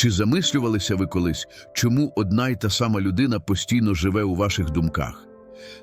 Чи замислювалися ви колись, чому одна й та сама людина постійно живе у ваших думках?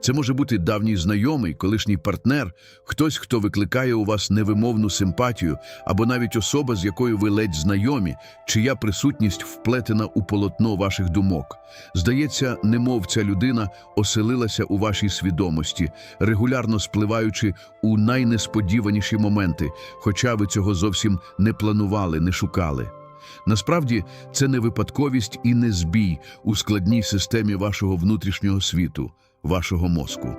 Це може бути давній знайомий, колишній партнер, хтось, хто викликає у вас невимовну симпатію, або навіть особа, з якою ви ледь знайомі, чия присутність вплетена у полотно ваших думок. Здається, немов ця людина оселилася у вашій свідомості, регулярно спливаючи у найнесподіваніші моменти, хоча ви цього зовсім не планували, не шукали. Насправді, це не випадковість і не збій у складній системі вашого внутрішнього світу, вашого мозку.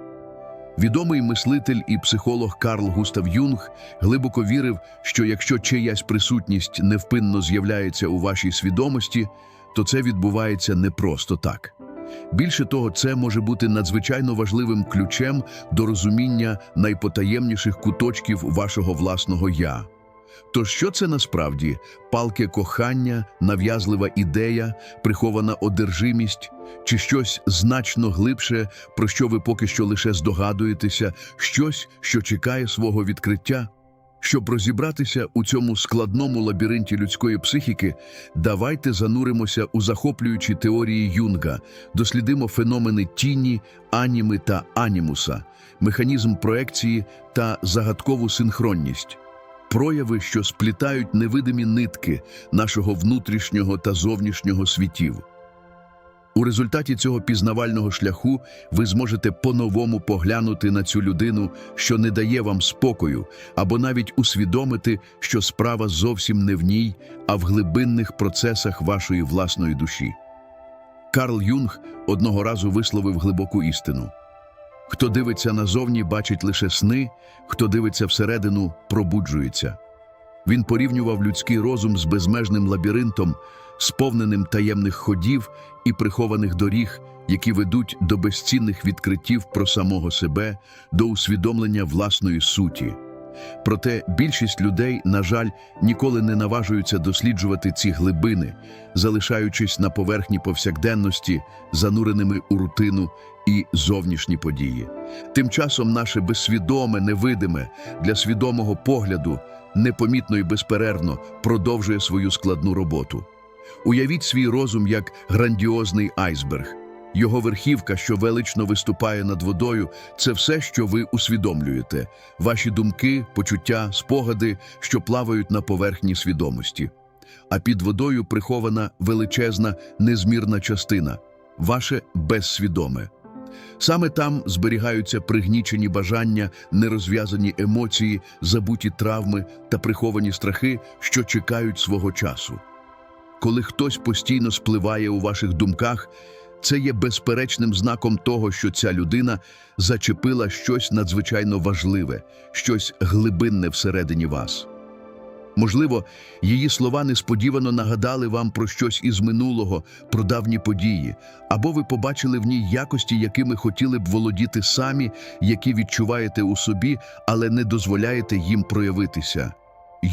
Відомий мислитель і психолог Карл Густав Юнг глибоко вірив, що якщо чиясь присутність невпинно з'являється у вашій свідомості, то це відбувається не просто так. Більше того, це може бути надзвичайно важливим ключем до розуміння найпотаємніших куточків вашого власного я. То що це насправді? Палке кохання, нав'язлива ідея, прихована одержимість, чи щось значно глибше, про що ви поки що лише здогадуєтеся, щось, що чекає свого відкриття? Щоб розібратися у цьому складному лабіринті людської психіки, давайте зануримося у захоплюючі теорії Юнга, дослідимо феномени тіні, аніми та анімуса, механізм проекції та загадкову синхронність прояви, що сплітають невидимі нитки нашого внутрішнього та зовнішнього світів. У результаті цього пізнавального шляху ви зможете по-новому поглянути на цю людину, що не дає вам спокою, або навіть усвідомити, що справа зовсім не в ній, а в глибинних процесах вашої власної душі. Карл Юнг одного разу висловив глибоку істину. Хто дивиться назовні, бачить лише сни, хто дивиться всередину, пробуджується. Він порівнював людський розум з безмежним лабіринтом, сповненим таємних ходів і прихованих доріг, які ведуть до безцінних відкриттів про самого себе, до усвідомлення власної суті. Проте більшість людей, на жаль, ніколи не наважуються досліджувати ці глибини, залишаючись на поверхні повсякденності, зануреними у рутину і зовнішні події. Тим часом наше безсвідоме, невидиме для свідомого погляду непомітно і безперервно продовжує свою складну роботу. Уявіть свій розум як грандіозний айсберг. Його верхівка, що велично виступає над водою, це все, що ви усвідомлюєте, ваші думки, почуття, спогади, що плавають на поверхні свідомості. А під водою прихована величезна, незмірна частина ваше безсвідоме. Саме там зберігаються пригнічені бажання, нерозв'язані емоції, забуті травми та приховані страхи, що чекають свого часу. Коли хтось постійно спливає у ваших думках, це є безперечним знаком того, що ця людина зачепила щось надзвичайно важливе, щось глибинне всередині вас. Можливо, її слова несподівано нагадали вам про щось із минулого, про давні події, або ви побачили в ній якості, якими хотіли б володіти самі, які відчуваєте у собі, але не дозволяєте їм проявитися.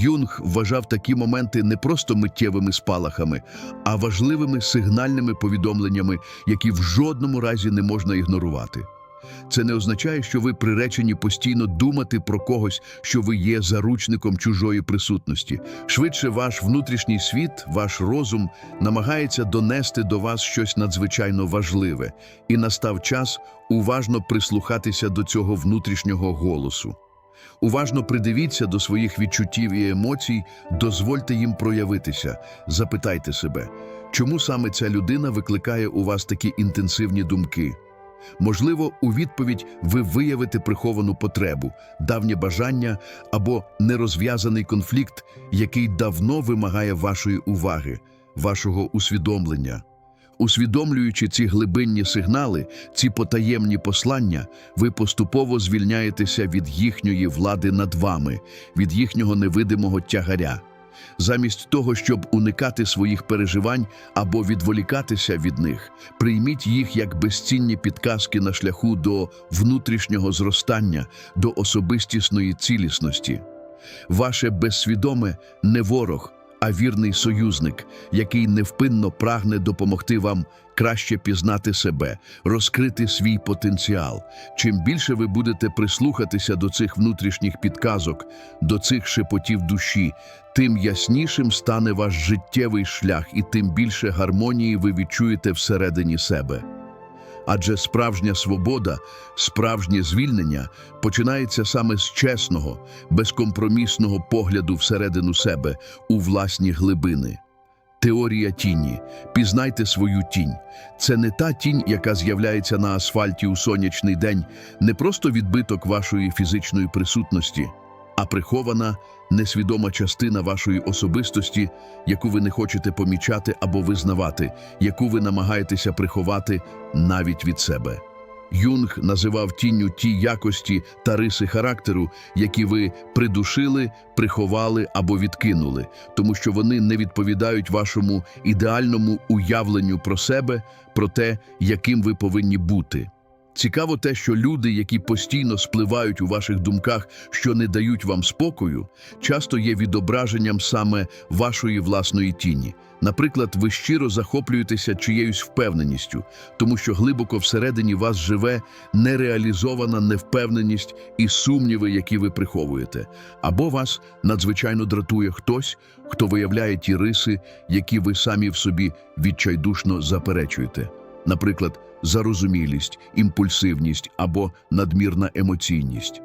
Юнг вважав такі моменти не просто миттєвими спалахами, а важливими сигнальними повідомленнями, які в жодному разі не можна ігнорувати. Це не означає, що ви приречені постійно думати про когось, що ви є заручником чужої присутності. Швидше ваш внутрішній світ, ваш розум намагається донести до вас щось надзвичайно важливе, і настав час уважно прислухатися до цього внутрішнього голосу. Уважно придивіться до своїх відчуттів і емоцій, дозвольте їм проявитися. Запитайте себе, чому саме ця людина викликає у вас такі інтенсивні думки? Можливо, у відповідь ви виявите приховану потребу, давнє бажання або нерозв'язаний конфлікт, який давно вимагає вашої уваги, вашого усвідомлення. Усвідомлюючи ці глибинні сигнали, ці потаємні послання, ви поступово звільняєтеся від їхньої влади над вами, від їхнього невидимого тягаря. Замість того, щоб уникати своїх переживань або відволікатися від них, прийміть їх як безцінні підказки на шляху до внутрішнього зростання, до особистісної цілісності. Ваше безсвідоме не ворог, а вірний союзник, який невпинно прагне допомогти вам краще пізнати себе, розкрити свій потенціал. Чим більше ви будете прислухатися до цих внутрішніх підказок, до цих шепотів душі, тим яснішим стане ваш життєвий шлях, і тим більше гармонії ви відчуєте всередині себе. Адже справжня свобода, справжнє звільнення починається саме з чесного, безкомпромісного погляду всередину себе у власні глибини. Теорія тіні. Пізнайте свою тінь. Це не та тінь, яка з'являється на асфальті у сонячний день, не просто відбиток вашої фізичної присутності, а прихована, несвідома частина вашої особистості, яку ви не хочете помічати або визнавати, яку ви намагаєтеся приховати навіть від себе. Юнг називав тінню ті якості та риси характеру, які ви придушили, приховали або відкинули, тому що вони не відповідають вашому ідеальному уявленню про себе, про те, яким ви повинні бути. Цікаво те, що люди, які постійно спливають у ваших думках, що не дають вам спокою, часто є відображенням саме вашої власної тіні. Наприклад, ви щиро захоплюєтеся чиєюсь впевненістю, тому що глибоко всередині вас живе нереалізована невпевненість і сумніви, які ви приховуєте. Або вас надзвичайно дратує хтось, хто виявляє ті риси, які ви самі в собі відчайдушно заперечуєте. Наприклад, зарозумілість, імпульсивність або надмірна емоційність.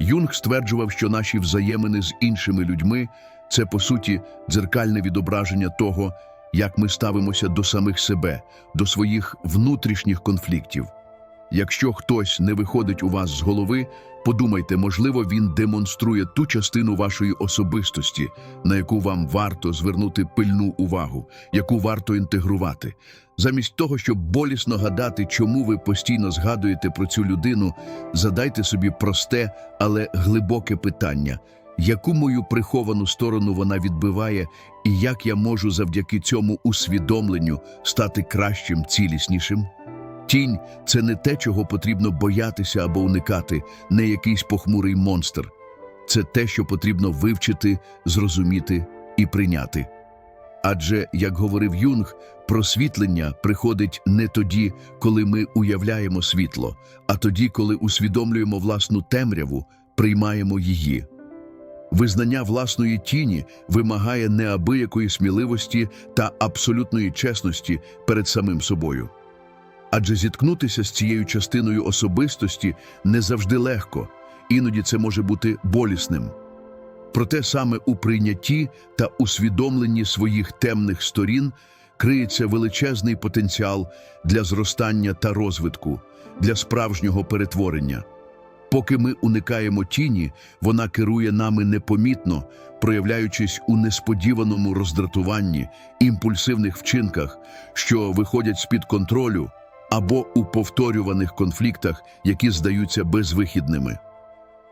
Юнг стверджував, що наші взаємини з іншими людьми це, по суті, дзеркальне відображення того, як ми ставимося до самих себе, до своїх внутрішніх конфліктів. Якщо хтось не виходить у вас з голови, подумайте, можливо, він демонструє ту частину вашої особистості, на яку вам варто звернути пильну увагу, яку варто інтегрувати. Замість того, щоб болісно гадати, чому ви постійно згадуєте про цю людину, задайте собі просте, але глибоке питання: яку мою приховану сторону вона відбиває, і як я можу завдяки цьому усвідомленню стати кращим, ціліснішим? Тінь це не те, чого потрібно боятися або уникати, не якийсь похмурий монстр. Це те, що потрібно вивчити, зрозуміти і прийняти. Адже, як говорив Юнг, просвітлення приходить не тоді, коли ми уявляємо світло, а тоді, коли усвідомлюємо власну темряву, приймаємо її. Визнання власної тіні вимагає неабиякої сміливості та абсолютної чесності перед самим собою. Адже зіткнутися з цією частиною особистості не завжди легко, іноді це може бути болісним. Проте саме у прийнятті та усвідомленні своїх темних сторін криється величезний потенціал для зростання та розвитку, для справжнього перетворення. Поки ми уникаємо тіні, вона керує нами непомітно, проявляючись у несподіваному роздратуванні, імпульсивних вчинках, що виходять з-під контролю, або у повторюваних конфліктах, які здаються безвихідними.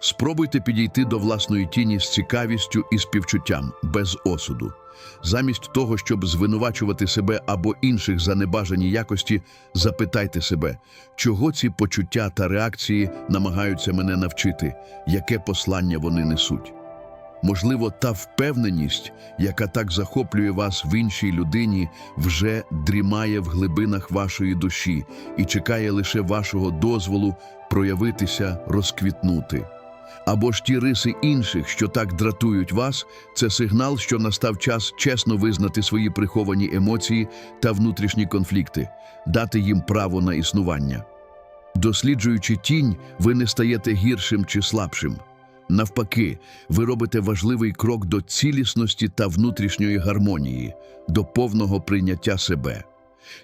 Спробуйте підійти до власної тіні з цікавістю і співчуттям, без осуду. Замість того, щоб звинувачувати себе або інших за небажані якості, запитайте себе, чого ці почуття та реакції намагаються мене навчити, яке послання вони несуть. Можливо, та впевненість, яка так захоплює вас в іншій людині, вже дрімає в глибинах вашої душі і чекає лише вашого дозволу проявитися, розквітнути. Або ж ті риси інших, що так дратують вас, це сигнал, що настав час чесно визнати свої приховані емоції та внутрішні конфлікти, дати їм право на існування. Досліджуючи тінь, ви не стаєте гіршим чи слабшим. Навпаки, ви робите важливий крок до цілісності та внутрішньої гармонії, до повного прийняття себе.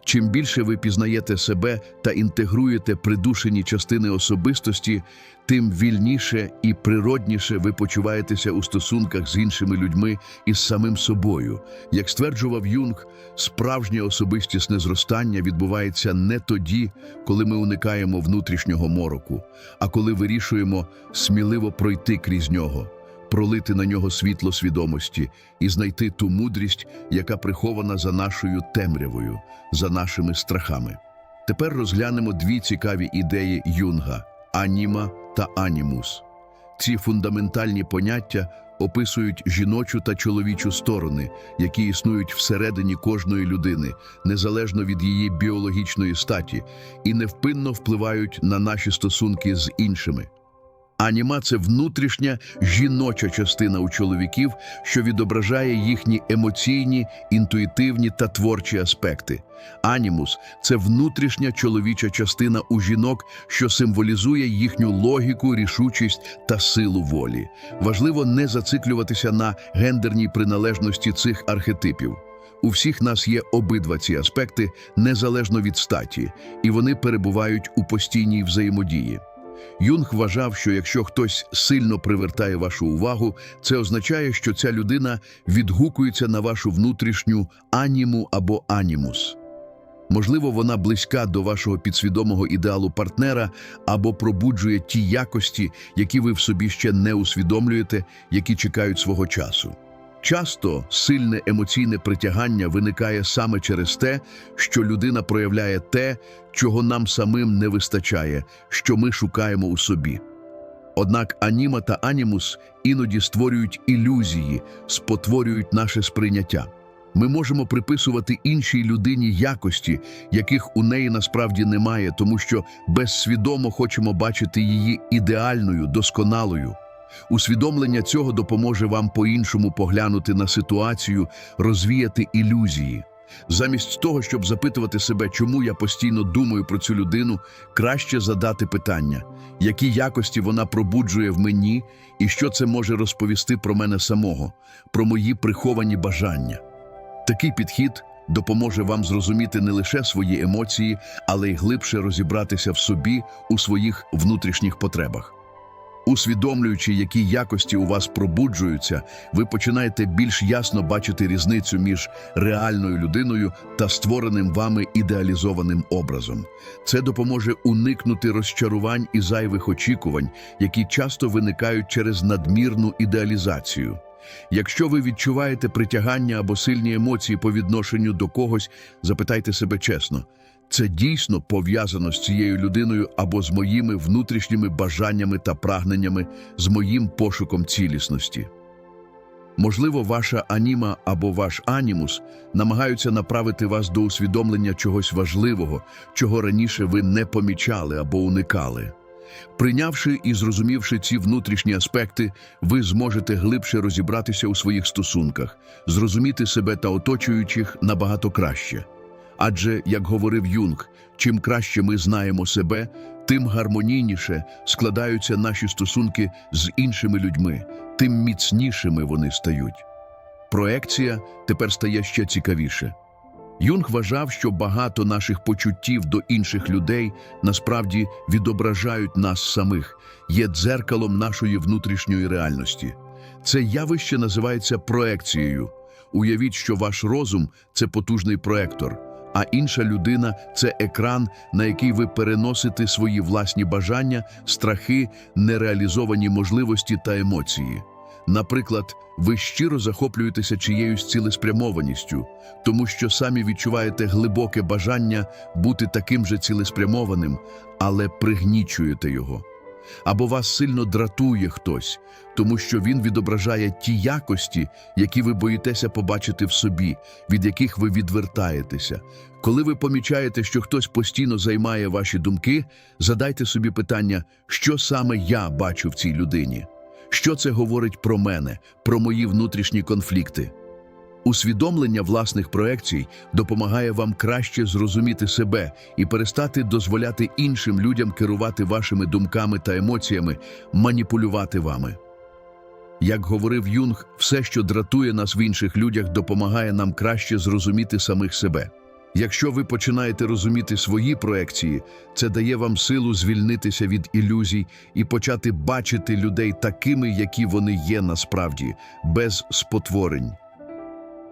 Чим більше ви пізнаєте себе та інтегруєте придушені частини особистості, тим вільніше і природніше ви почуваєтеся у стосунках з іншими людьми і з самим собою. Як стверджував Юнг, справжнє особистісне зростання відбувається не тоді, коли ми уникаємо внутрішнього мороку, а коли вирішуємо сміливо пройти крізь нього пролити на нього світло свідомості і знайти ту мудрість, яка прихована за нашою темрявою, за нашими страхами. Тепер розглянемо дві цікаві ідеї Юнга аніма та анімус. Ці фундаментальні поняття описують жіночу та чоловічу сторони, які існують всередині кожної людини, незалежно від її біологічної статі, і невпинно впливають на наші стосунки з іншими. Аніма це внутрішня жіноча частина у чоловіків, що відображає їхні емоційні, інтуїтивні та творчі аспекти. Анімус це внутрішня чоловіча частина у жінок, що символізує їхню логіку, рішучість та силу волі. Важливо не зациклюватися на гендерній приналежності цих архетипів. У всіх нас є обидва ці аспекти незалежно від статі, і вони перебувають у постійній взаємодії. Юнг вважав, що якщо хтось сильно привертає вашу увагу, це означає, що ця людина відгукується на вашу внутрішню аніму або анімус. Можливо, вона близька до вашого підсвідомого ідеалу партнера або пробуджує ті якості, які ви в собі ще не усвідомлюєте, які чекають свого часу. Часто сильне емоційне притягання виникає саме через те, що людина проявляє те, чого нам самим не вистачає, що ми шукаємо у собі. Однак аніма та анімус іноді створюють ілюзії, спотворюють наше сприйняття. Ми можемо приписувати іншій людині якості, яких у неї насправді немає, тому що безсвідомо хочемо бачити її ідеальною, досконалою. Усвідомлення цього допоможе вам по-іншому поглянути на ситуацію, розвіяти ілюзії. Замість того, щоб запитувати себе, чому я постійно думаю про цю людину, краще задати питання, які якості вона пробуджує в мені, і що це може розповісти про мене самого, про мої приховані бажання. Такий підхід допоможе вам зрозуміти не лише свої емоції, але й глибше розібратися в собі у своїх внутрішніх потребах. Усвідомлюючи, які якості у вас пробуджуються, ви починаєте більш ясно бачити різницю між реальною людиною та створеним вами ідеалізованим образом. Це допоможе уникнути розчарувань і зайвих очікувань, які часто виникають через надмірну ідеалізацію. Якщо ви відчуваєте притягання або сильні емоції по відношенню до когось, запитайте себе чесно. Це дійсно пов'язано з цією людиною або з моїми внутрішніми бажаннями та прагненнями, з моїм пошуком цілісності. Можливо, ваша аніма або ваш анімус намагаються направити вас до усвідомлення чогось важливого, чого раніше ви не помічали або уникали. Прийнявши і зрозумівши ці внутрішні аспекти, ви зможете глибше розібратися у своїх стосунках, зрозуміти себе та оточуючих набагато краще. Адже, як говорив Юнг, чим краще ми знаємо себе, тим гармонійніше складаються наші стосунки з іншими людьми, тим міцнішими вони стають. Проекція тепер стає ще цікавіше. Юнг вважав, що багато наших почуттів до інших людей насправді відображають нас самих, є дзеркалом нашої внутрішньої реальності. Це явище називається проекцією. Уявіть, що ваш розум це потужний проектор, а інша людина це екран, на який ви переносите свої власні бажання, страхи, нереалізовані можливості та емоції. Наприклад, ви щиро захоплюєтеся чиєюсь цілеспрямованістю, тому що самі відчуваєте глибоке бажання бути таким же цілеспрямованим, але пригнічуєте його. Або вас сильно дратує хтось, тому що він відображає ті якості, які ви боїтеся побачити в собі, від яких ви відвертаєтеся. Коли ви помічаєте, що хтось постійно займає ваші думки, задайте собі питання, що саме я бачу в цій людині. Що це говорить про мене, про мої внутрішні конфлікти? Усвідомлення власних проекцій допомагає вам краще зрозуміти себе і перестати дозволяти іншим людям керувати вашими думками та емоціями, маніпулювати вами. Як говорив Юнг, все, що дратує нас в інших людях, допомагає нам краще зрозуміти самих себе. Якщо ви починаєте розуміти свої проекції, це дає вам силу звільнитися від ілюзій і почати бачити людей такими, які вони є насправді, без спотворень.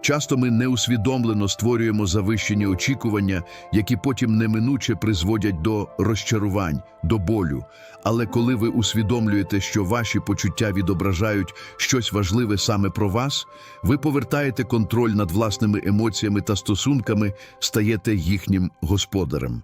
Часто ми неусвідомлено створюємо завищені очікування, які потім неминуче призводять до розчарувань, до болю. Але коли ви усвідомлюєте, що ваші почуття відображають щось важливе саме про вас, ви повертаєте контроль над власними емоціями та стосунками, стаєте їхнім господарем.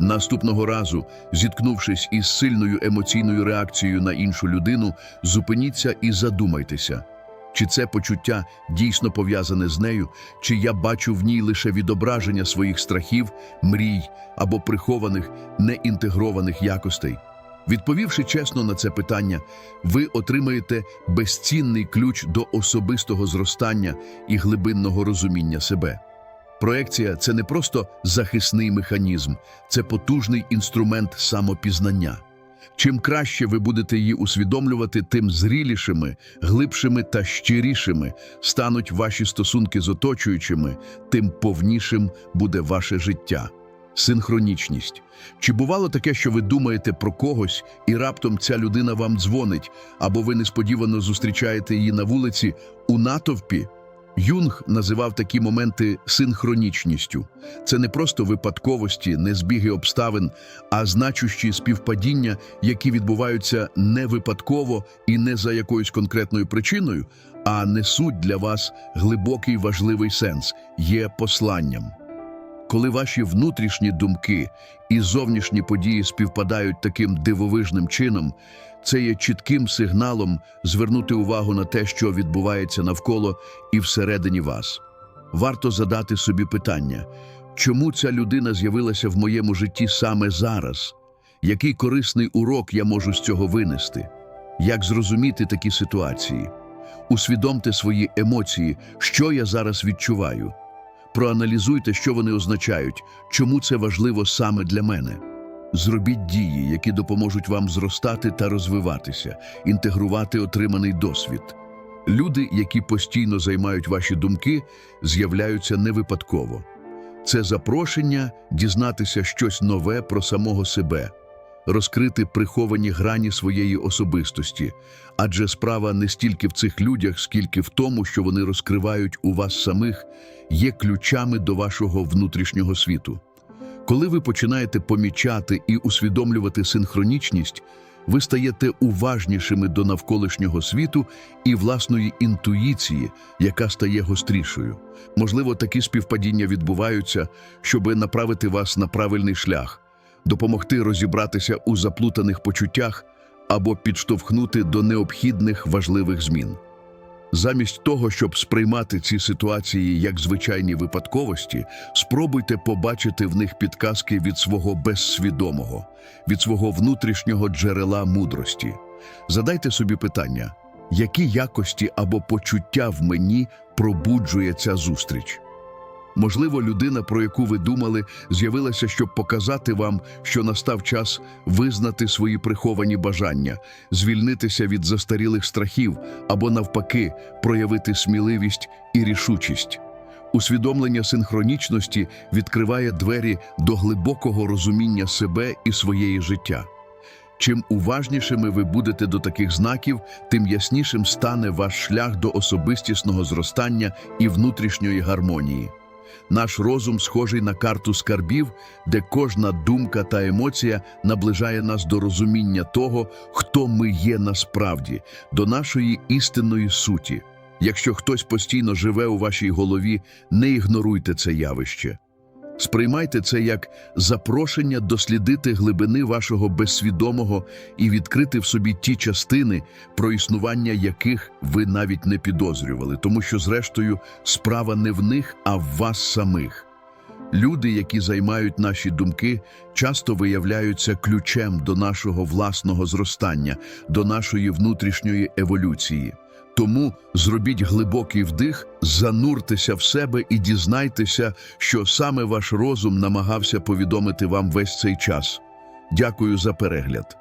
Наступного разу, зіткнувшись із сильною емоційною реакцією на іншу людину, зупиніться і задумайтеся, чи це почуття дійсно пов'язане з нею, чи я бачу в ній лише відображення своїх страхів, мрій або прихованих, неінтегрованих якостей. Відповівши чесно на це питання, ви отримаєте безцінний ключ до особистого зростання і глибинного розуміння себе. Проекція це не просто захисний механізм, це потужний інструмент самопізнання. Чим краще ви будете її усвідомлювати, тим зрілішими, глибшими та щирішими стануть ваші стосунки з оточуючими, тим повнішим буде ваше життя. Синхронічність. Чи бувало таке, що ви думаєте про когось, і раптом ця людина вам дзвонить, або ви несподівано зустрічаєте її на вулиці у натовпі? Юнг називав такі моменти синхронічністю. Це не просто випадковості, не збіги обставин, а значущі співпадіння, які відбуваються не випадково і не за якоюсь конкретною причиною, а несуть для вас глибокий важливий сенс, є посланням. Коли ваші внутрішні думки і зовнішні події співпадають таким дивовижним чином, це є чітким сигналом звернути увагу на те, що відбувається навколо і всередині вас. Варто задати собі питання, чому ця людина з'явилася в моєму житті саме зараз? Який корисний урок я можу з цього винести? Як зрозуміти такі ситуації? Усвідомте свої емоції, що я зараз відчуваю. Проаналізуйте, що вони означають, чому це важливо саме для мене. Зробіть дії, які допоможуть вам зростати та розвиватися, інтегрувати отриманий досвід. Люди, які постійно займають ваші думки, з'являються не випадково. Це запрошення дізнатися щось нове про самого себе, розкрити приховані грані своєї особистості, адже справа не стільки в цих людях, скільки в тому, що вони розкривають у вас самих, є ключами до вашого внутрішнього світу. Коли ви починаєте помічати і усвідомлювати синхронічність, ви стаєте уважнішими до навколишнього світу і власної інтуїції, яка стає гострішою. Можливо, такі співпадіння відбуваються, щоб направити вас на правильний шлях, допомогти розібратися у заплутаних почуттях або підштовхнути до необхідних важливих змін. Замість того, щоб сприймати ці ситуації як звичайні випадковості, спробуйте побачити в них підказки від свого безсвідомого, від свого внутрішнього джерела мудрості. Задайте собі питання, які якості або почуття в мені пробуджує ця зустріч? Можливо, людина, про яку ви думали, з'явилася, щоб показати вам, що настав час визнати свої приховані бажання, звільнитися від застарілих страхів або, навпаки, проявити сміливість і рішучість. Усвідомлення синхронічності відкриває двері до глибокого розуміння себе і своєї життя. Чим уважнішими ви будете до таких знаків, тим яснішим стане ваш шлях до особистісного зростання і внутрішньої гармонії. Наш розум схожий на карту скарбів, де кожна думка та емоція наближає нас до розуміння того, хто ми є насправді, до нашої істинної суті. Якщо хтось постійно живе у вашій голові, не ігноруйте це явище. Сприймайте це як запрошення дослідити глибини вашого безсвідомого і відкрити в собі ті частини, про існування яких ви навіть не підозрювали, тому що, зрештою, справа не в них, а в вас самих. Люди, які займають наші думки, часто виявляються ключем до нашого власного зростання, до нашої внутрішньої еволюції. Тому зробіть глибокий вдих, зануртеся в себе і дізнайтеся, що саме ваш розум намагався повідомити вам весь цей час. Дякую за перегляд.